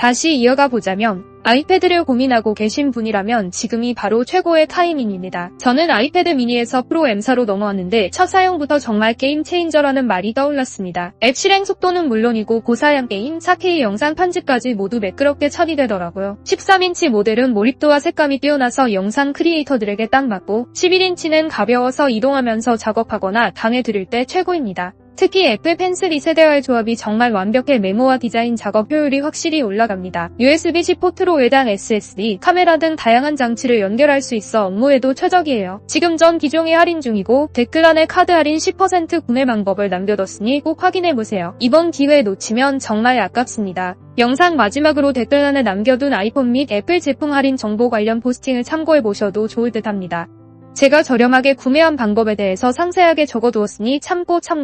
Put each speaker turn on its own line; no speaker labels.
다시 이어가 보자면 아이패드를 고민하고 계신 분이라면 지금이 바로 최고의 타이밍입니다. 저는 아이패드 미니에서 프로 M사로 넘어왔는데 첫 사용부터 정말 게임 체인저라는 말이 떠올랐습니다. 앱 실행 속도는 물론이고 고사양 게임, 4K 영상 편집까지 모두 매끄럽게 처리되더라고요. 13인치 모델은 몰입도와 색감이 뛰어나서 영상 크리에이터들에게 딱 맞고 11인치는 가벼워서 이동하면서 작업하거나 강의 들을 때 최고입니다. 특히 애플 펜슬 2세대와의 조합이 정말 완벽해 메모와 디자인 작업 효율이 확실히 올라갑니다. USB-C 포트로 외장 SSD, 카메라 등 다양한 장치를 연결할 수 있어 업무에도 최적이에요. 지금 전 기종이 할인 중이고 댓글란에 카드 할인 10% 구매 방법을 남겨뒀으니 꼭 확인해보세요. 이번 기회 놓치면 정말 아깝습니다. 영상 마지막으로 댓글란에 남겨둔 아이폰 및 애플 제품 할인 정보 관련 포스팅을 참고해보셔도 좋을 듯 합니다. 제가 저렴하게 구매한 방법에 대해서 상세하게 적어두었으니 참고 참고.